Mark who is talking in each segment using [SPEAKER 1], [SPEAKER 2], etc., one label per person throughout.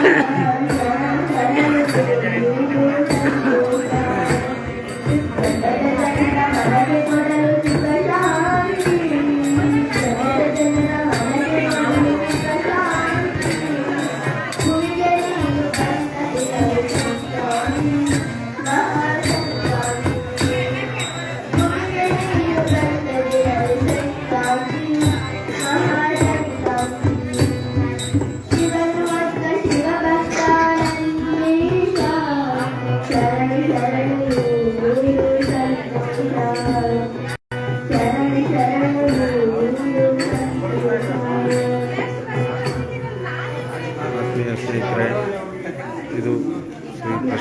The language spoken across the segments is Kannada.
[SPEAKER 1] Yeah.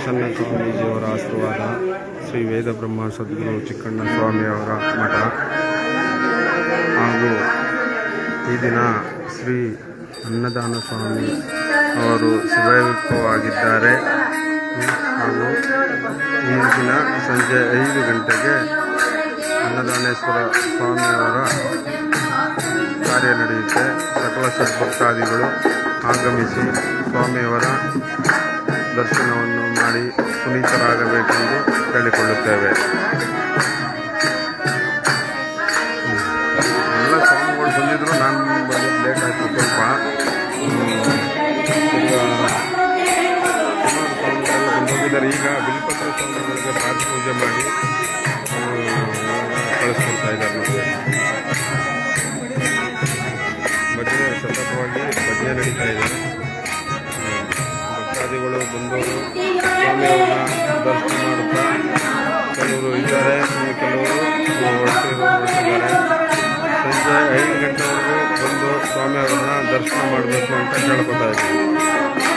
[SPEAKER 1] ಪ್ರಸನ್ನ ಸ್ವಾಮೀಜಿಯವರ ಆಶೀರ್ವಾದ ಶ್ರೀ ವೇದ ಬ್ರಹ್ಮ ಸದ್ಗುರು ಚಿಕ್ಕಣ್ಣ ಸ್ವಾಮಿಯವರ ಮಠ. ಹಾಗೂ ಈ ದಿನ ಶ್ರೀ ಅನ್ನದಾನ ಸ್ವಾಮಿ ಅವರು ಶಿವಯುಕ್ತವಾಗಿದ್ದಾರೆ ಹಾಗೂ ಈ ದಿನ ಸಂಜೆ ಐದು ಗಂಟೆಗೆ ಅನ್ನದಾನೇಶ್ವರ ಸ್ವಾಮಿಯವರ ಕಾರ್ಯ ನಡೆಯುತ್ತೆ. ಸಕಲ ಸದ್ಭಕ್ತಾದಿಗಳು ಆಗಮಿಸಿ ಸ್ವಾಮಿಯವರ ದರ್ಶನವನ್ನು ಮಾಡಿ ಪುನೀತರಾಗಬೇಕೆಂದು ಕೇಳಿಕೊಳ್ಳುತ್ತೇವೆ. ಎಲ್ಲ ಸ್ವಾಮಿಗಳು ಬಂದಿದ್ರು, ನಾನು ಬಂದಿದ್ದು ಲೇಟ್ ಸ್ವಲ್ಪ. ಬಂದಿದ್ದಾರೆ. ಈಗ ಬಿಲ್ಪತ್ರ ಸ್ವಾಮಿಗಳಿಗೆ ಪಾದ ಪೂಜೆ ಮಾಡಿ ಕಳಿಸ್ಕೊಳ್ತಾ ಇದ್ದಾರೆ ನಮಗೆ ಭಜನೆ ಸತತವಾಗಿ ಭಜನೆ ನಡೀತಾ ಇದೆ. ಹ್ಮ್. ಭಕ್ತಾದಿಗಳು ಬಂದವರು ದರ್ಶನ ಮಾಡುತ್ತಾ ಕೆಲವರು ಇದ್ದಾರೆ ಕೆಲವರು ಹೊರಟಿದ್ದಾರೆ ಸಂಜೆ ಐದು ಗಂಟೆವರೆಗೂ ಬಂದು ಸ್ವಾಮಿಯವರನ್ನ ದರ್ಶನ ಮಾಡಬೇಕು ಅಂತ ಕೇಳ್ಕೊತಾ ಇದ್ದೀವಿ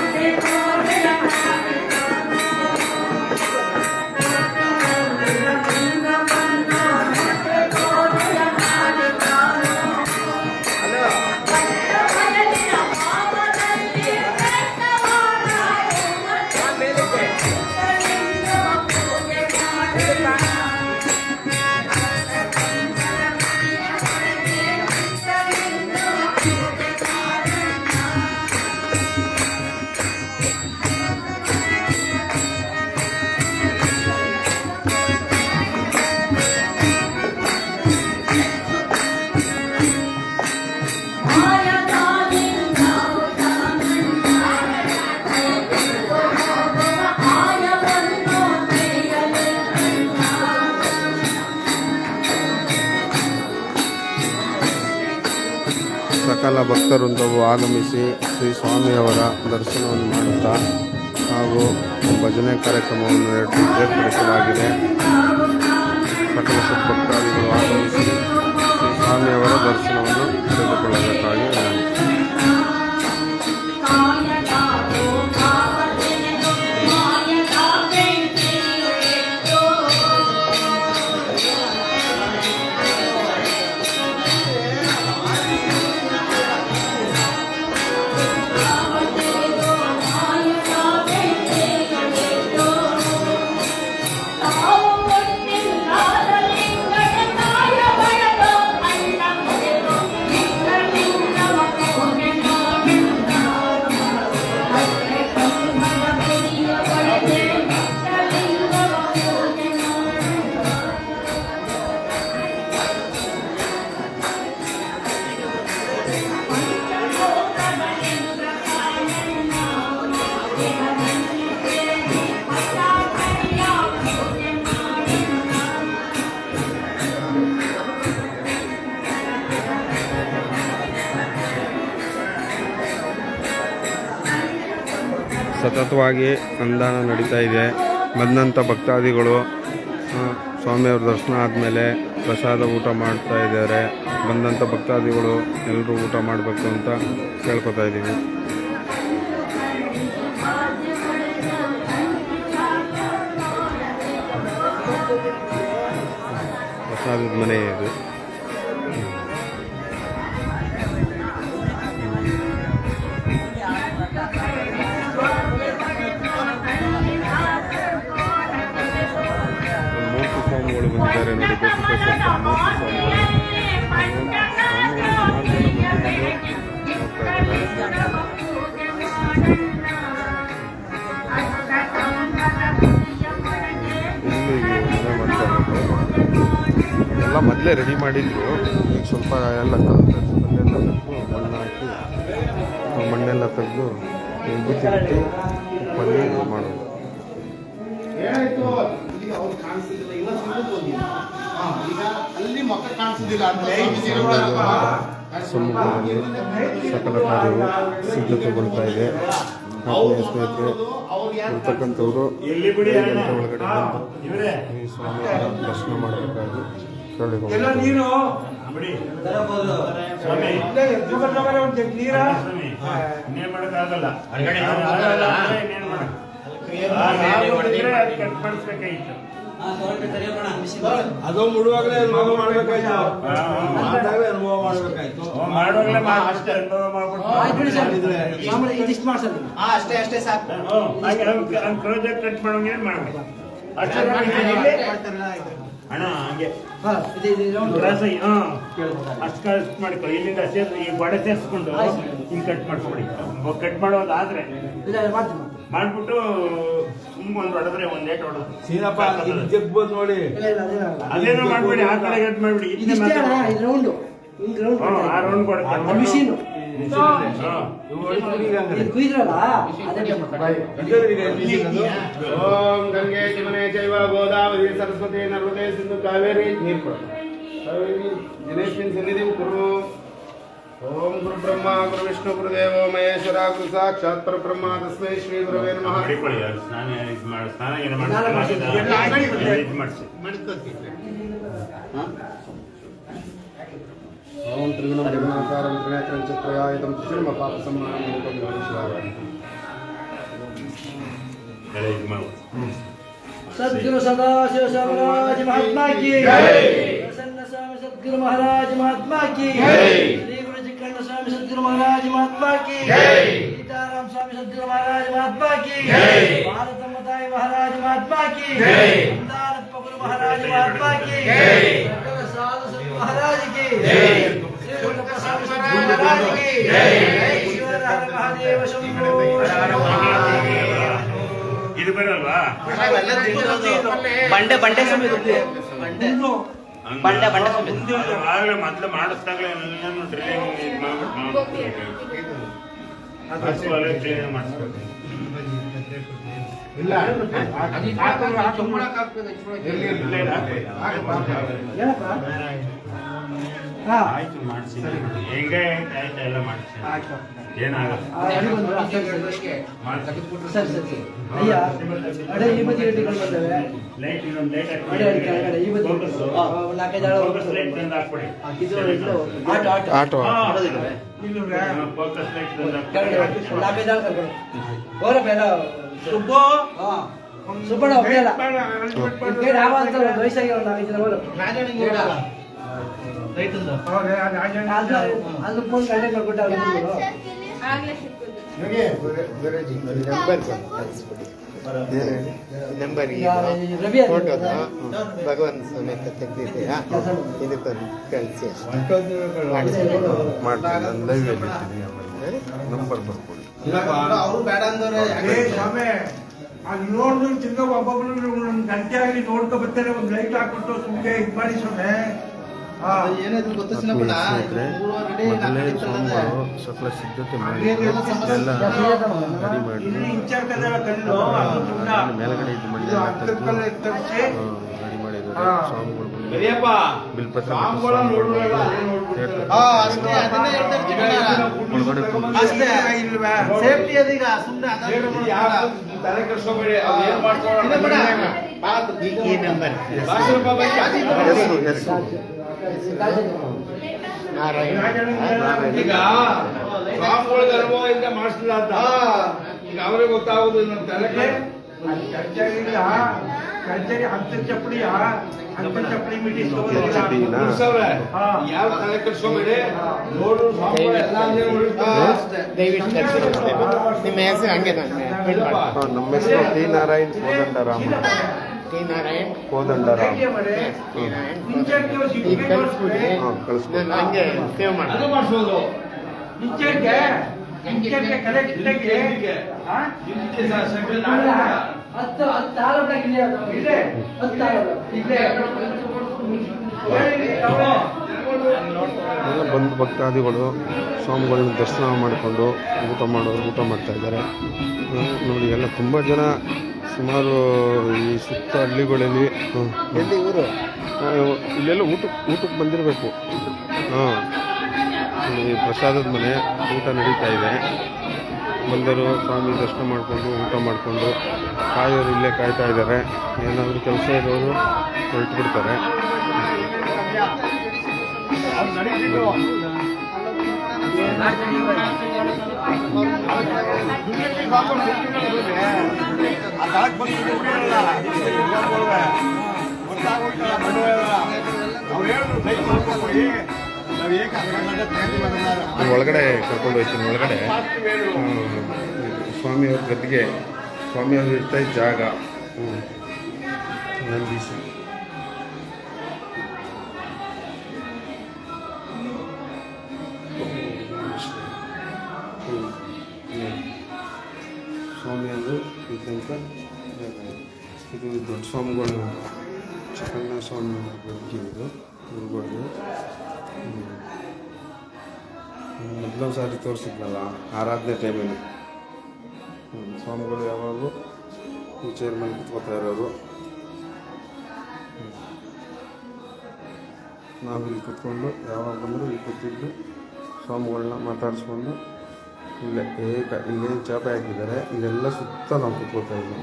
[SPEAKER 1] ಸಕಲ ಭಕ್ತವೃಂದವು ಆಗಮಿಸಿ ಶ್ರೀ ಸ್ವಾಮಿಯವರ ದರ್ಶನವನ್ನು ಮಾಡುತ್ತಾ ಹಾಗೂ ಭಜನೆ ಕಾರ್ಯಕ್ರಮವನ್ನು ಏರ್ಪ- ಏರ್ಪಡಿಸಲಾಗಿದೆ. ಸಕಲ ಆಗಮಿಸಿ ಶ್ರೀ ಸ್ವಾಮಿಯವರ ದರ್ಶನವನ್ನು ತೆಗೆದುಕೊಳ್ಳಬೇಕಾಗಿ ಸತತವಾಗಿ ಸಂಧಾನ ನಡೀತಾ ಇದೆ. ಬಂದಂಥ ಭಕ್ತಾದಿಗಳು ಸ್ವಾಮಿಯವ್ರ ದರ್ಶನ ಆದಮೇಲೆ ಪ್ರಸಾದ ಊಟ ಮಾಡ್ತಾ ಇದ್ದಾರೆ. ಬಂದಂಥ ಭಕ್ತಾದಿಗಳು ಎಲ್ಲರೂ ಊಟ ಮಾಡಬೇಕು ಅಂತ ಕೇಳ್ಕೊತಾ ಇದ್ದೀವಿ. ಪ್ರಸಾದದ ಮನೆ ಇದು. ಎಲ್ಲ ಮೊದಲೇ ರೆಡಿ ಮಾಡಿದ್ರು. ಈಗ ಸ್ವಲ್ಪ ಎಲ್ಲ ಮಣ್ಣೆಲ್ಲ ತೆಗೆದು ಮಣ್ಣು ಹಾಕಿ ಮಣ್ಣೆಲ್ಲ ತೆಗೆದು ಉಪ್ಪು ತಿರುಗಿ ಉಪ್ಪಲ್ಲಿ ಮಾಡೋದು.
[SPEAKER 2] ಈಗ ಅಲ್ಲಿ ಮಕ್ಕ
[SPEAKER 1] ಸಮುದ್ರದಲ್ಲಿ ಸಕಲ ಕಾರ್ಯವು ಸಿದ್ಧತೆಗೊಳ್ತಾ ಇದೆ. ಸ್ನೇಹಿತರೆ ಇರ್ತಕ್ಕಂಥವ್ರು
[SPEAKER 3] ಎಲ್ಲಿ ಬಿಡಿ
[SPEAKER 1] ಐದು ಒಳಗಡೆ
[SPEAKER 3] ಇವರೇ.
[SPEAKER 1] ಈ ಸ್ವಾಮಿಯವರ ದರ್ಶನ ಮಾಡಬೇಕಾಗಿ
[SPEAKER 3] ಸ್ವಾಮಿ. ಸ್ವಾಮಿ. ಅದ್ ಕಟ್ ಮಾಡಿಸ್ಬೇಕಾಗಿತ್ತು.
[SPEAKER 4] ಅದು ಮುಡುವಾಗಲೇ ಅನುಭವ ಮಾಡ್ಬೇಕಾಯ್ತು. ಅನುಭವ ಮಾಡ್ಬೇಕಾಯ್ತು.
[SPEAKER 3] ಮಾಡುವಾಗ್ಲೇ ಮಾಡಿ ಅಷ್ಟೇ ಅನುಭವ ಮಾಡ್ಬಿಟ್ಟು
[SPEAKER 2] ಹಾ ಅಷ್ಟೇ ಅಷ್ಟೇ ಸಾಕು.
[SPEAKER 3] ಪ್ರಾಜೆಕ್ಟ್ ಕಟ್ ಮಾಡೋಂಗೆ ಮಾಡ್ಬೇಕು. ಅಷ್ಟೇ ಅಣ್ಣ ಹಂಗೆ. ಅಷ್ಟು ಕಟ್ ಮಾಡ್ಕೊ. ಇಲ್ಲಿಂದ ಸೇರ್ ಈ ಬಡೆ ಸೇರಿಸ್ಕೊಂಡು ಹಿಂಗ್ ಕಟ್ ಮಾಡ್ಕೊಡಿ ಕಟ್ ಮಾಡೋದಾದ್ರೆ ಮಾಡ್ಬಿಟ್ಟು ಹಿಂಗ್ ಒಂದು ಹೊಡೆದ್ರೆ ಒಂದ್ ಏಟ್ ಹೊಡೆದು
[SPEAKER 4] ಸೀನಪ್ಪ ನೋಡಿ.
[SPEAKER 3] ಅದೇನೋ ಮಾಡ್ಬೇಡಿ ಆ ತರ ಕಟ್ ಮಾಡ್ಬಿಡಿ ಇದನ್ನೇ. ಹ್ಮ್, ಆ ರೌಂಡ್
[SPEAKER 5] ಮಿಷಿನ್. ಕುಯ್ದ್ರಲ್ಲ.
[SPEAKER 2] ಓಂ ಗಂಗೆ ಶಿವನೇ ಚೈವ ಗೋದಾವರಿ ಸರಸ್ವತಿ ನರ್ಮದೇ ಸಿಂಧು ಕಾವೇರಿ. ನೀರು ಕೊಡು. ಕಾವೇರಿ ದಿನೇಶಿನ ಸನ್ನಿಧಿ ಕುರು ಓಂ ಗುರು ಬ್ರಹ್ಮ ಗುರು ವಿಷ್ಣು ಗುರುದೇವೋ ಮಹೇಶ್ವರ ಗುರು ಸಾಕ್ಷಾತ್ ಪರಬ್ರಹ್ಮ ತಸ್ಮೈ ಶ್ರೀ ಗುರುವೇ ನಮಃ
[SPEAKER 3] ಮಾಡಿಕೊಳ್ಳಿ ಅದು ಸ್ನಾನ ಇದು ಮಾಡಿ ಸ್ನಾನ ಗೀನ ಮಾಡಿ
[SPEAKER 5] ಸ್ನಾನ ಮಾಡ್ಸಿ.
[SPEAKER 3] ಎಲ್ಲ ಆಗಿದೆ. ಇದು ಮಾಡಿಸಿ
[SPEAKER 2] ಓಂ ತ್ರಿಗುಣ ಬ್ರಹ್ಮಾಕಾರಂ ತ್ರಿನೇತ್ರಂ ಚಕ್ರಯಾಯುಧಂ ತ್ರಿಶೂಲಂ ಪಾಪ ಸಂಹಾರಂ
[SPEAKER 3] ಎಲ್ಲ ಇದು ಮಾಡ್ಬೋದು
[SPEAKER 5] सदगुरु सदा शिव महाराज महात्मा की प्रसन्न स्वामी सदगुरु महाराज महात्मा की श्री गुरु जी कर्ण स्वामी सदगुरु महाराज महात्मा की सीताराम स्वामी सदगुरु महाराज महात्मा की भारत मताई महाराज महात्मा की अंदारप्प गुरु महाराज महात्मा की सकल साधु संत महाराज की श्री गुरु प्रसाद स्वामी महाराज की ईश्वर हर महादेव शंभो
[SPEAKER 3] ಇದು ಬರಲ್ವಾ
[SPEAKER 6] ಬಂಡೆ ಬಂಡೆ ಸಮೇತ
[SPEAKER 5] ಮುಂದು
[SPEAKER 6] ಬಂಡೆ ಬಂಡೆ
[SPEAKER 3] ಆಗಲೇ ಮೊದ್ಲು ಮಾಡಿಸ್ದಾಗಲೇ ಎಲ್ಲಾನು ಡ್ರಿಲ್ಲಿಂಗ್ ಇದು ಮಾಡ್ಬಿಟ್ಟು ಮಾಡಿಸ್ಬೇಕು
[SPEAKER 2] ಇಲ್ಲ.
[SPEAKER 5] ಹಾ.
[SPEAKER 3] ಆಯ್ತು ಮಾಡಿಸಿ ಹೆಂಗೆ? ಆಯ್ತು ಎಲ್ಲ ಮಾಡಿಸಿ
[SPEAKER 5] ಆಯ್ತು.
[SPEAKER 3] ಏನಾಗಲ್ಲ
[SPEAKER 5] ಆ, ಅಡಿ ಬಂದ್ರಾ? ಸರಿ, ಸರಿ. ಅಯ್ಯ ಅಡೆ ಈ ಬದಿ ರೆಡ್ಡಿಗಳು ಬಂದವೆ.
[SPEAKER 3] ಲೈಟ್ ಇನ್ನೊಂದು ಲೈಟ್
[SPEAKER 5] ಅಡೆ ಅಡಿ ಕೆಳಗಡೆ ಈ ಬದಿ
[SPEAKER 3] ಫೋಕಸ್
[SPEAKER 5] ಆ, ಒಂದು ನಾಲ್ಕೈದು ಆಳು
[SPEAKER 3] ಫೋಕಸ್ ಲೈಟ್ ತಂದು ಹಾಕ್ಬಿಡಿ
[SPEAKER 5] ಇದು ಇದು. Auto auto.
[SPEAKER 1] Auto
[SPEAKER 3] focus light ತಂದು
[SPEAKER 5] ಕೆಳಗಡೆ
[SPEAKER 3] ಹಾಕ್ಬಿಡಿ
[SPEAKER 5] ಒಂದು ನಾಲ್ಕೈದು ಆಳು ಕರ್ಕೊಂಡು ಹೋರಪ್ಪ ಎಲ್ಲ
[SPEAKER 4] ಸುಬ್ಬು.
[SPEAKER 5] ಹಾ. ಸುಬ್ಬಣ್ಣ ಒಬ್ಬನೇ ಅಲ್ಲ ನಿಮ್ ಕೈ ಯಾವ ಅಂತ ಒಂದು ವಯಸ್ಸಾಗಿ ನಾಲ್ಕೈದು ಜನ
[SPEAKER 2] ನಂಬರ್ ಫೋಟೋದ ಸಮೇತ ತೆಗ್ದಿದ್ದೀರಾ? ಇದಕ್ಕೆ ಕಳಿಸಿ
[SPEAKER 1] ಮಾಡ್ತೀನಿ ನಾನು ಲೈವ್ ಅಲ್ಲಿ
[SPEAKER 4] ನೋಡಿದ್ರು ತಿರ್ಗಾ ಒಬ್ಬೊಬ್ರು ಗಂಟೆ ಆಗಲಿ ನೋಡ್ಕೊ ಬರ್ತಾರೆ. ಒಂದ್ ಲೈಟ್ ಹಾಕ್ಬಿಟ್ಟು ಸುಮ್ಗೆ ಇದ್ ಮಾಡಿ ಸ್ವಾಮಿ.
[SPEAKER 1] ಮೊದಲೇ. ಸ್ವಾಮಿಗಳು ಸಕಲ ಸಿದ್ಧತೆ ಮಾಡಿ ಎಲ್ಲ ರೆಡಿ. ಮೇಲ್ಗಡೆ ಇದು
[SPEAKER 4] ಮಾಡಿ
[SPEAKER 1] ರೆಡಿ ಮಾಡಿದ್ದಾರೆ.
[SPEAKER 4] ಹಾ.
[SPEAKER 1] ಸ್ವಾಮಿಗಳು ಬಿಲ್ಪತ್ರ. ಒಳಗಡೆ?
[SPEAKER 2] ಸೇಫ್ಟಿ ಅದೀಗ ಸುಮ್ಮನೆ
[SPEAKER 4] ಈಗ ಸ್ವಾಮಿಗಳ ಧರ್ಮದಿಂದ ಇಂದ ಮಾಡಿಸಿಲ್ಲ ಅಂತ? ಈಗ ಅವ್ರಿಗೆ ಗೊತ್ತಾಗುದು ನಮ್ಮ ತಲೆಗೆ ಕಚೇರಿ ಹತ್ತು
[SPEAKER 1] ಚಪ್ಪಡಿ?
[SPEAKER 4] ಯಾವ ತಲೆ ನೋಡು ಸ್ವಾಮಿಗಳು ಎಲ್ಲ.
[SPEAKER 2] ದಯವಿಟ್ಟು ನಿಮ್ಮ ಹೆಸರು ಹಂಗೆ
[SPEAKER 1] ನಮ್ಮ ಹೆಸರು ಟಿ ನಾರಾಯಣ್ ಕೋದಂಡರಾಮ್ ಕೋದಂಡರಾಮ್.
[SPEAKER 2] ಈಗ ಕಳಿಸ್ಬಿಡಿ
[SPEAKER 1] ಹಾ
[SPEAKER 2] ನಾನು ಹಂಗೆ ಸೇವ್
[SPEAKER 5] ಹತ್ತು ಹತ್ತು ಇಲ್ಲೇ.
[SPEAKER 4] ಇಲ್ಲೇ.
[SPEAKER 5] ಹತ್ತು.
[SPEAKER 4] ಇಲ್ಲೇ.
[SPEAKER 1] ಎಲ್ಲ ಬಂದು ಭಕ್ತಾದಿಗಳು ಸ್ವಾಮಿಗಳನ್ನ ದರ್ಶನ ಮಾಡಿಕೊಂಡು ಊಟ ಮಾಡೋರು ಊಟ ಮಾಡ್ತಾ ಇದ್ದಾರೆ. ನೋಡಿ ಎಲ್ಲ ತುಂಬ ಜನ ಸುಮಾರು ಈ ಸುತ್ತ ಹಳ್ಳಿಗಳಲ್ಲಿ
[SPEAKER 2] ಎಲ್ಲಿ
[SPEAKER 1] ಇಲ್ಲೆಲ್ಲ ಊಟಕ್ಕೆ ಊಟಕ್ಕೆ ಬಂದಿರಬೇಕು. ಹಾಂ. ಈ ಪ್ರಸಾದದ ಮನೆ ಊಟ ನಡೀತಾ ಇದೆ. ಬಂದರು ಸ್ವಾಮಿ ದರ್ಶನ ಮಾಡಿಕೊಂಡು ಊಟ ಮಾಡಿಕೊಂಡು ಕಾಯೋರು ಇಲ್ಲೇ ಕಾಯ್ತಾ ಇದ್ದಾರೆ. ಏನಾದರೂ ಕೆಲಸ ಇರೋರು ಹೊರಟು ಬಿಡ್ತಾರೆ ಒಳಗಡೆ ಕರ್ಕೊಂಡು ಹೋಗ್ತೀನಿ ಒಳಗಡೆ ಹ್ಮ್, ಸ್ವಾಮಿಯವ್ರ ಗದ್ದಿಗೆ ಸ್ವಾಮಿಯವ್ರು ಇರ್ತಾ ಇದ್ದ ಜಾಗ ಹ್ಞೂ ನಂದೀಶ್ ಹ್ಮ್. ಸ್ವಾಮಿ ಸ್ವಾಮಿಯವರು ಇದ್ದಂಥ ಜಾಗ ಇದು ದೊಡ್ಡ ಸ್ವಾಮಿಗಳು ಚಿಕ್ಕಣ್ಣ ಸ್ವಾಮಿ ಬೆಳಗ್ಗೆ ಇದು ಗುರುಗಳು ಮೊದಲೊಂದು ಸಾರಿ ತೋರಿಸಿದ್ನಲ್ಲ ಆರಾಧನೆ ಟೈಮಲ್ಲಿ ಸ್ವಾಮಿಗಳು ಯಾವಾಗಲೂ ಈ ಚೇರ್ ಮೇಲೆ ಕುತ್ಕೋತಾ ಇರೋರು ನಾವು ಇಲ್ಲಿ ಕುತ್ಕೊಂಡು ಯಾವಾಗ ಬಂದರೂ ಇಲ್ಲಿ ಕೂತಿದ್ದು ಸ್ವಾಮಿಗಳನ್ನ ಮಾತಾಡಿಸ್ಕೊಂಡು ಇಲ್ಲೇ ಏಕ ಇಲ್ಲೇನು ಚಾಪೆ ಹಾಕಿದ್ದಾರೆ ಇಲ್ಲೆಲ್ಲ ಸುತ್ತ ನಾವು ಕೂತ್ಕೋತಾ ಇದ್ವಿ.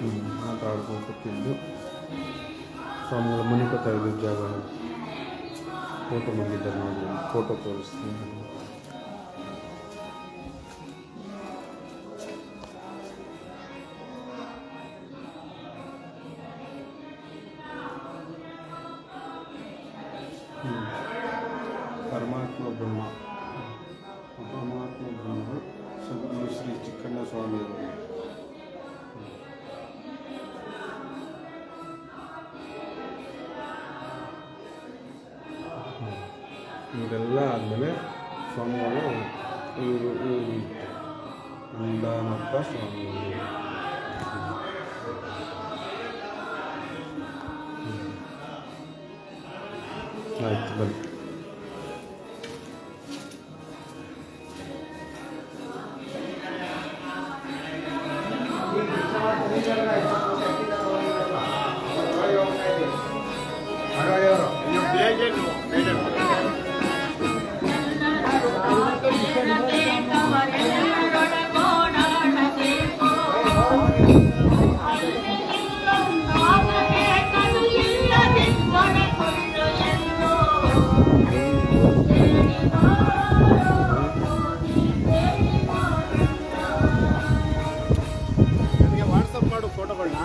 [SPEAKER 1] ಹ್ಞೂ ಮಾತಾಡ್ಕೊಂಡು ಕೂತಿದ್ದು ಸ್ವಾಮಿಗಳು ಕೊತ್ತಾ ಇದ್ದ ಜಾಗ. ಫೋಟೋ ಬಂದಿದ್ದಾರೆ ನೋಡಿ ಫೋಟೋ ತೋರಿಸ್ತೀನಿ. ಆಯ್ತು ಬನ್ನಿ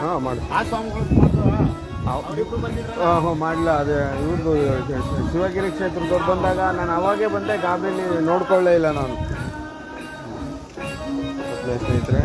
[SPEAKER 1] ಹಾಂ ಮಾಡಿ.
[SPEAKER 2] ಆ ಸ್ವಾಮಿಗಳು
[SPEAKER 1] ಹಾಂ ಹಾಂ ಮಾಡಲ ಅದೇ ಇವ್ರದ್ದು ಶಿವಗಿರಿ ಕ್ಷೇತ್ರದವ್ರು ಬಂದಾಗ ನಾನು ಅವಾಗೇ ಬಂದೆ ಗಾಬರಿಲಿ ನೋಡ್ಕೊಳ್ಳೇ ಇಲ್ಲ ನಾನು. ಸ್ನೇಹಿತರೆ?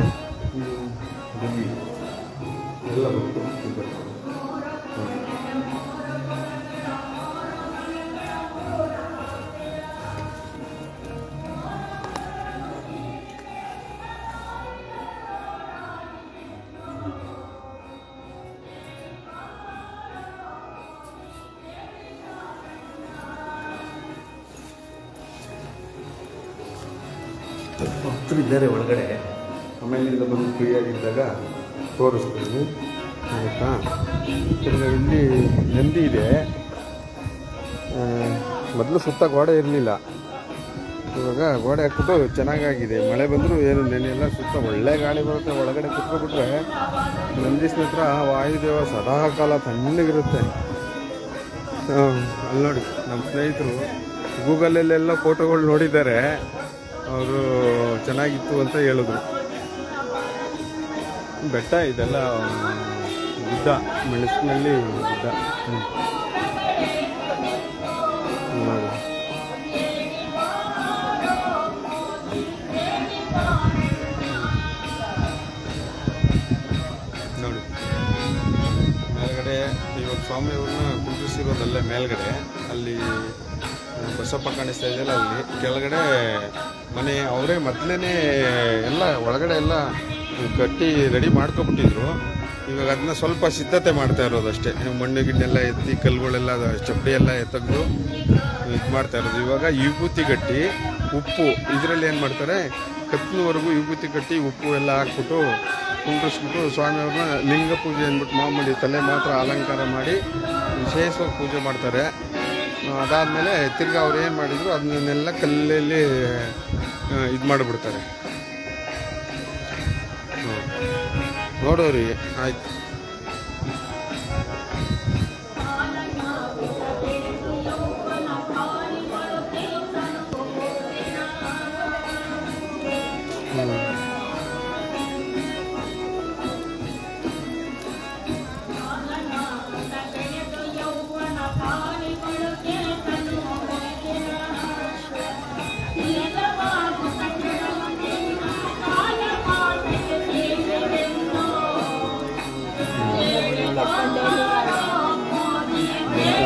[SPEAKER 1] ಭಕ್ತರಿದ್ದಾರೆ ಒಳಗಡೆ ಆಮೇಲಿಂದ ಬಂದು ಫ್ರೀಯಾಗಿದ್ದಾಗ ತೋರಿಸ್ತೀನಿ. ಆಯಿತಾ? ಇಲ್ಲಿ ನಂದಿ ಇದೆ. ಮೊದಲು ಸುತ್ತ ಗೋಡೆ ಇರಲಿಲ್ಲ. ಇವಾಗ ಗೋಡೆ ಹಾಕ್ಬಿಟ್ಟು ಚೆನ್ನಾಗಾಗಿದೆ. ಮಳೆ ಬಂದರೂ ಏನು ನೆನೆಯೆಲ್ಲ ಸುತ್ತ ಒಳ್ಳೆ ಗಾಳಿ ಬರುತ್ತೆ. ಒಳಗಡೆ ಕುತ್ಕೊಬಿಟ್ರೆ ನಂದಿ ಸ್ನೇಹಿತರ ವಾಯುದೇವ ಸದಾ ಕಾಲ ತಣ್ಣಗಿರುತ್ತೆ. ಅಲ್ಲಿ ನೋಡಿ, ನಮ್ಮ ಸ್ನೇಹಿತರು ಗೂಗಲಲ್ಲೆಲ್ಲ ಫೋಟೋಗಳು ನೋಡಿದ್ದಾರೆ. ಅವರು ಚೆನ್ನಾಗಿತ್ತು ಅಂತ ಹೇಳಿದ್ರು. ಬೆಟ್ಟ ಇದೆಲ್ಲ, ಗುಡ್ಡ ಮೆಣಸಿನಲ್ಲಿ ಗುಡ್ಡ. ನೋಡಿ. ಮೇಲ್ಗಡೆ, ಇವಾಗ ಸ್ವಾಮಿಯವ್ರನ್ನ ಕುಂಡ್ರಿಸಿರೋದಲ್ಲೇ ಮೇಲ್ಗಡೆ, ಅಲ್ಲಿ ಬಸಪ್ಪ ಕಾಣಿಸ್ತಾ ಇದೆಯಲ್ಲ ಅಲ್ಲಿ, ಕೆಳಗಡೆ ಮನೆ, ಅವರೇ ಮೊದಲೇ ಎಲ್ಲ ಒಳಗಡೆ ಎಲ್ಲ ಕಟ್ಟಿ ರೆಡಿ ಮಾಡ್ಕೊಬಿಟ್ಟಿದ್ರು. ಇವಾಗ ಅದನ್ನ ಸ್ವಲ್ಪ ಸಿದ್ಧತೆ ಮಾಡ್ತಾ ಇರೋದು ಅಷ್ಟೇ. ಮಣ್ಣು ಗಿಣ್ಣೆಲ್ಲ ಎತ್ತಿ, ಕಲ್ಲುಗಳೆಲ್ಲ ಚಪ್ಪಡಿ ಎಲ್ಲ ಎತ್ತಗ್ದು ಇದು ಮಾಡ್ತಾ ಇರೋದು. ಇವಾಗ ವಿಭೂತಿ ಕಟ್ಟಿ ಉಪ್ಪು, ಇದರಲ್ಲಿ ಏನು ಮಾಡ್ತಾರೆ, ಕತ್ತಿನವರೆಗೂ ವಿಭೂತಿ ಕಟ್ಟಿ ಉಪ್ಪು ಎಲ್ಲ ಹಾಕ್ಬಿಟ್ಟು ಕುಂಡ್ರಿಸ್ಬಿಟ್ಟು ಸ್ವಾಮಿಯವ್ರನ್ನ ಲಿಂಗ ಪೂಜೆ ಅಂದ್ಬಿಟ್ಟು ಮಾಮೂಲಿ ತಲೆ ಮಾತ್ರ ಅಲಂಕಾರ ಮಾಡಿ ವಿಶೇಷವಾಗಿ ಪೂಜೆ ಮಾಡ್ತಾರೆ. ಅದಾದಮೇಲೆ ತಿರ್ಗಿ ಅವ್ರು ಏನು ಮಾಡಿದ್ರು ಅದನ್ನೆಲ್ಲ ಕಲ್ಲಲ್ಲಿ ಇದು ಮಾಡಿಬಿಡ್ತಾರೆ. ನೋಡೋರಿ ಆಯ್ತು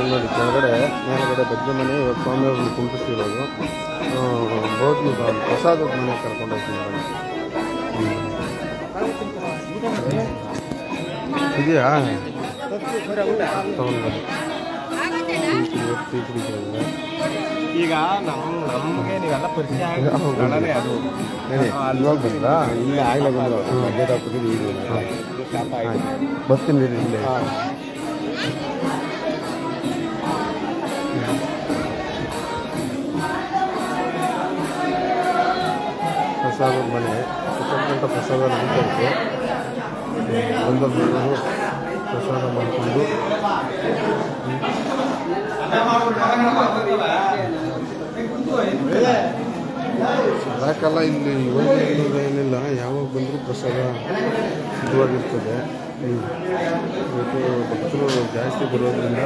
[SPEAKER 1] ನೋಡಿ ಕೆಳಗಡೆ ಮೇಲ್ಗಡೆ ಬಜ್ಜೆ ಮನೆ ಇವಾಗ ಸ್ವಾಮಿಯವ್ರನ್ನ ಅವ್ರನ್ನ ಕುಂಪಿಸ್ತಿರೋದು ಪ್ರಸಾದದ ಮನೆ ಕರ್ಕೊಂಡು ಹೋಗ್ತೀನಿ ಬನ್ನಿ. ಇದೆಯಾ.
[SPEAKER 2] ಈಗ ನಾವು ನಮಗೆ ನೀವೆಲ್ಲ ಪರಿಚಯ ಅದು
[SPEAKER 1] ಹೇಳಿ, ಇವಾಗ ಬಂದ್ರಾ
[SPEAKER 2] ಇಲ್ಲಿ ಆಗ್ಲೇ ಬಂದ್ರು ಗೇಟ್ ಇದು ಶಾಪ ಆಯ್ತು
[SPEAKER 1] ಬರ್ತೀನಿ ಇಲ್ಲೇ ಪ್ರಸಾದದ ಮನೆ. ಸುತ್ತಮುತ್ತ ಪ್ರಸಾದ ನಡೀತಾ ಒಂದೊಂದು ಪ್ರಸಾದ ಮಾಡಿಕೊಂಡು. ಸದಾಕಾಲ ಇಲ್ಲಿ ಇವಾಗ ಏನಿಲ್ಲ, ಯಾವಾಗ ಬಂದರೂ ಪ್ರಸಾದ ಸಿದ್ಧವಾಗಿರ್ತದೆ. ಇವತ್ತು ಭಕ್ತರು ಜಾಸ್ತಿ ಬರೋದ್ರಿಂದ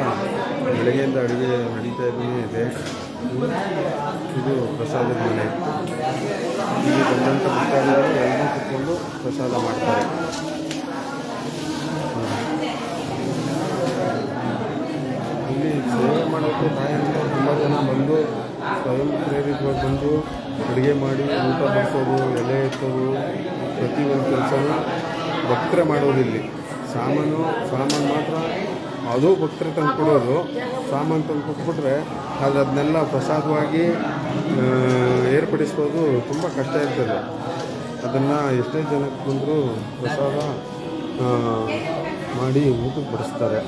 [SPEAKER 1] ಬೆಳಗ್ಗೆಯಿಂದ ಅಡುಗೆ ನಡೀತಾ ಇದ್ದೇ ಇದೆ. ಇದು ಪ್ರಸಾದದ ಮನೆ. ಇಲ್ಲಿ ಬಂದಂಥ ಭಕ್ತಾದಿಗಳು ಎಲ್ಲರೂ ಕುತ್ಕೊಂಡು ಪ್ರಸಾದ ಮಾಡ್ತಾರೆ. ಇಲ್ಲಿ ಸೇವೆ ಮಾಡೋಕ್ಕೆ ತಾಯಿಯಿಂದ ತುಂಬ ಜನ ಬಂದು ಸ್ವಯಂ ಪ್ರೇರಿತವಾಗಿ ಬಂದು ಅಡುಗೆ ಮಾಡಿ, ಊಟ ಮಾಡಿಸೋದು, ಎಲೆ ಎತ್ತೋದು, ಪ್ರತಿಯೊಂದು ಕೆಲಸನೂ ಭಕ್ತರೇ ಮಾಡೋದಿಲ್ಲಿ ಸಾಮಾನು ಸಾಮಾನು ಮಾತ್ರ ಅದು ಭಕ್ತರೇ ತಂದು ಕೊಡೋದು. ಸಾಮಾನು ತಂದು ಕೊಟ್ಬಿಟ್ರೆ ಅದು ಅದನ್ನೆಲ್ಲ ಪ್ರಸಾದವಾಗಿ ಏರ್ಪಡಿಸ್ಬೋದು. ತುಂಬ ಕಷ್ಟ ಇರ್ತದೆ. ಅದನ್ನು ಎಷ್ಟೇ ಜನಕ್ಕೆ ಬಂದರೂ ಪ್ರಸಾದ ಮಾಡಿ ಊಟಕ್ಕೆ ಬಡಿಸ್ತಾರೆ.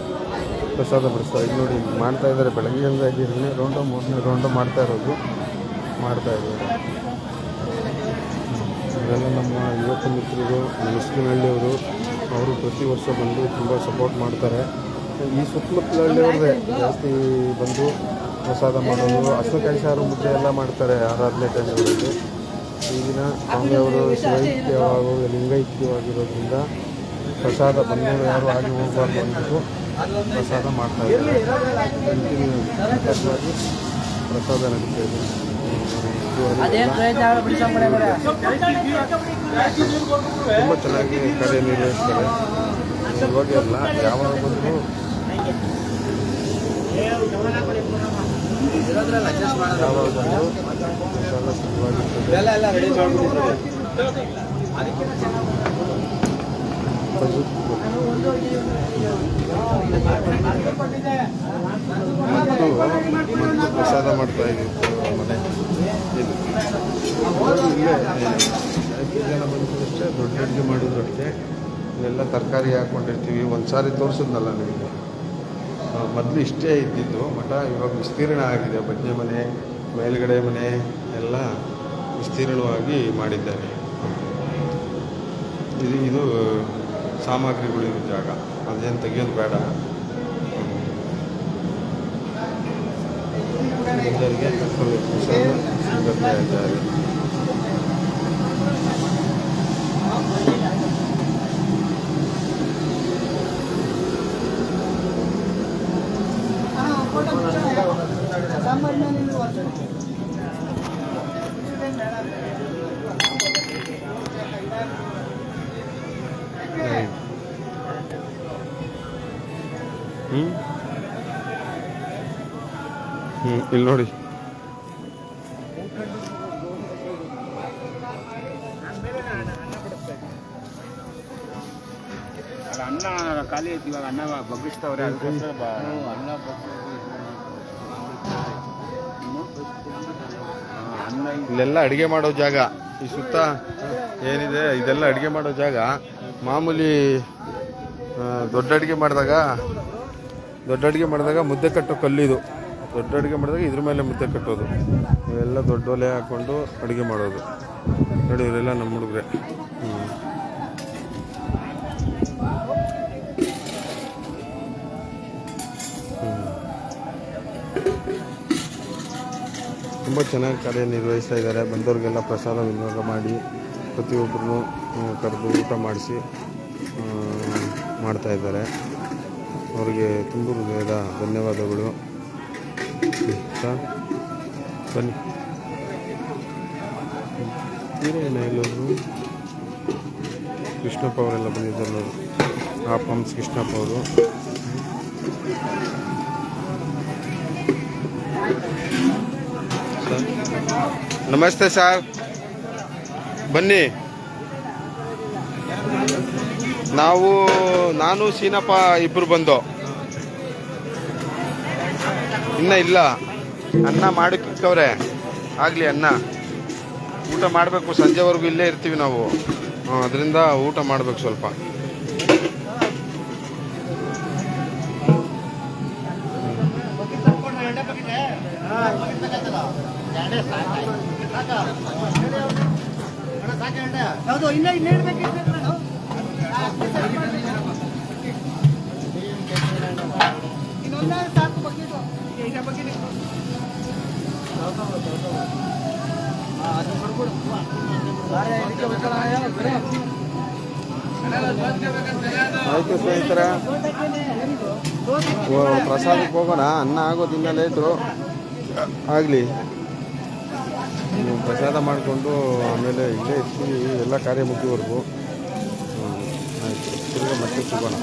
[SPEAKER 1] ಪ್ರಸಾದ ಬಡಿಸ್ತಾರೆ. ಈಗ ನೋಡಿ ಮಾಡ್ತಾಯಿದ್ದಾರೆ ಮಾಡ್ತಾ ಇದ್ದಾರೆ. ಬೆಳಗ್ಗೆಯಿಂದ ಎರಡನೇ ರೌಂಡು ಮೂರನೇ ರೌಂಡು ಮಾಡ್ತಾ ಇರೋದು. ಮಾಡ್ತಾ ಇದ್ದಾರೆ. ಇದೆಲ್ಲ ನಮ್ಮ ಯುವಕ ಮಿತ್ರರು ಮುಸ್ಲಿಮಹಳ್ಳಿಯವರು ಅವರು ಪ್ರತಿ ವರ್ಷ ಬಂದು ತುಂಬ ಸಪೋರ್ಟ್ ಮಾಡ್ತಾರೆ. ಈ ಸುತ್ತಮುತ್ತಲ ಹಳ್ಳಿಯವ್ರದ್ದೇ ಜಾಸ್ತಿ ಬಂದು ಪ್ರಸಾದ ಮಾಡೋದು ಹಸು ಸಾರು ಮುದ್ದೆ ಎಲ್ಲ ಮಾಡ್ತಾರೆ ಆರಾಧನೆ ಟೈಮ್ಗಳಲ್ಲಿ ಈಗಿನ ಸ್ವಾಮಿಯವರು ಶಿವೈಕ್ಯವಾಗೋ ಲಿಂಗೈಕ್ಯವಾಗಿರೋದ್ರಿಂದ ಪ್ರಸಾದ ಬಂದವರು ಯಾರು ಆಗಿ ಹೋಗಬಾರ್ದು ಅಂದ್ಬಿಟ್ಟು ಪ್ರಸಾದ ಮಾಡ್ತಾ ಇದ್ದಾರೆ. ಕಂಟಿನ್ಯೂ ಪ್ರಸಾದ ನಡೀತಾ ಇದೆ.
[SPEAKER 5] ಅದೇನ್ ಪ್ರಯತ್ನ ಆಗಲ್ಲ ಬಿಡಿ ಸಂಬಳ ಬೇಡ
[SPEAKER 1] ತುಂಬ ಚೆನ್ನಾಗಿ ಕಾರ್ಯನಿರ್ವಹಿಸ್ತಾರೆ ಇವಾಗ ಎಲ್ಲ ಯಾವಾಗ ಬಂದರೂ ಯಾವಾಗ ಬಂದರೂ ಪ್ರಸಾದ ಮಾಡ್ತಾ ಎಲ್ಲ ದೊಡ್ಡ ಅಡುಗೆ ಮಾಡಿದ್ರು ಅಷ್ಟೇ ಇಲ್ಲೆಲ್ಲ ತರಕಾರಿ ಹಾಕ್ಕೊಂಡಿರ್ತೀವಿ. ಒಂದು ಸಾರಿ ತೋರಿಸಿದ್ನಲ್ಲ ನಿಮಗೆ? ಮೊದಲು ಇಷ್ಟೇ ಇದ್ದಿದ್ದು, ಮಠ ಇವಾಗ ವಿಸ್ತೀರ್ಣ ಆಗಿದೆ. ಬಜ್ಜೆ ಮನೆ, ಮೇಲ್ಗಡೆ ಮನೆ ಎಲ್ಲ ವಿಸ್ತೀರ್ಣವಾಗಿ ಮಾಡಿದ್ದಾರೆ. ಇದು ಇದು ಸಾಮಗ್ರಿಗಳಿರೋ ಜಾಗ. ಅದೇನು ತೆಗೆಯೋದು ಬೇಡ. ಬಂದವರಿಗೆ ಸಿಗುತ್ತೆ ಇದ್ದಾರೆ ಹ್ಞೂ ಇಲ್ಲಿ ನೋಡಿ.
[SPEAKER 2] ಇವಾಗ ಅನ್ನ ಬಗ್ಗಿಸ್ತವ್ರೆ ಅದಕ್ಕೋಸ್ಕರ ಅನ್ನ
[SPEAKER 1] ಇಲ್ಲೆಲ್ಲ ಅಡುಗೆ ಮಾಡೋ ಜಾಗ. ಈ ಸುತ್ತ ಏನಿದೆ ಇದೆಲ್ಲ ಅಡುಗೆ ಮಾಡೋ ಜಾಗ. ಮಾಮೂಲಿ ದೊಡ್ಡ ಅಡುಗೆ ಮಾಡಿದಾಗ ದೊಡ್ಡ ಅಡುಗೆ ಮಾಡಿದಾಗ ಮುದ್ದೆ ಕಟ್ಟೋ ಕಲ್ಲಿದು. ದೊಡ್ಡ ಅಡುಗೆ ಮಾಡಿದಾಗ ಇದ್ರ ಮೇಲೆ ಮುದ್ದೆ ಕಟ್ಟೋದು. ಇವೆಲ್ಲ ದೊಡ್ಡ ಒಲೆ ಹಾಕ್ಕೊಂಡು ಅಡುಗೆ ಮಾಡೋದು. ನೋಡಿ ಇವರೆಲ್ಲ ನಮ್ಮ ಹುಡುಗ್ರೆ. ತುಂಬ ಚೆನ್ನಾಗಿ ಕಾರ್ಯನಿರ್ವಹಿಸ್ತಾ ಇದ್ದಾರೆ. ಬಂದವ್ರಿಗೆಲ್ಲ ಪ್ರಸಾದ ವಿನಿಯೋಗ ಮಾಡಿ ಪ್ರತಿಯೊಬ್ಬರನ್ನು ಕರೆದು ಊಟ ಮಾಡಿಸಿ ಮಾಡ್ತಾ ಇದ್ದಾರೆ. ಅವರಿಗೆ ತುಂಬ ಹೃದಯದ ಧನ್ಯವಾದಗಳು. ಬನ್ನಿ. ಬೇರೆ ಎಲ್ಲರೂ ಕೃಷ್ಣಪ್ಪ ಅವರೆಲ್ಲ ಬಂದಿದ್ದಾರೆ. ಆ ಪಂಪ್ಸ್ ಕೃಷ್ಣಪ್ಪ ಅವರು. ನಮಸ್ತೆ ಸರ್. ಬನ್ನಿ. ನಾವು, ನಾನು, ಸೀನಪ್ಪ ಇಬ್ಬರು ಬಂದು. ಇನ್ನ ಇಲ್ಲ. ಅನ್ನ ಮಾಡಿಕ್ಕವ್ರೆ ಆಗಲಿ ಅನ್ನ. ಊಟ ಮಾಡಬೇಕು. ಸಂಜೆವರೆಗೂ ಇಲ್ಲೇ ಇರ್ತೀವಿ ನಾವು. ಅದರಿಂದ ಊಟ ಮಾಡಬೇಕು ಸ್ವಲ್ಪ.
[SPEAKER 5] ಯಾವುದು ಇನ್ನ ಇಲ್ಲ ಇರ್ಬೇಕಿತ್ತು ನಾನು. ಇನ್ನೊಂದೇ ಸಾಕು ಬಗ್ಗಿದ್ದು
[SPEAKER 1] ಆಯಿತು ಸ್ನೇಹಿತರ. ಪ್ರಸಾದಕ್ಕೆ ಹೋಗೋಣ. ಅನ್ನ ಆಗೋದು ಇನ್ನೂ ಲೇಟು ಆಗಲಿ. ನೀವು ಪ್ರಸಾದ ಮಾಡಿಕೊಂಡು ಆಮೇಲೆ ಇಲ್ಲೇ ಇರ್ತೀವಿ ಎಲ್ಲ ಕಾರ್ಯ ಮುಗಿವರೆಗೂ ಆಯಿತು. ತಿರ್ಗಾ ಮತ್ತೆ ಸಿಗೋಣ.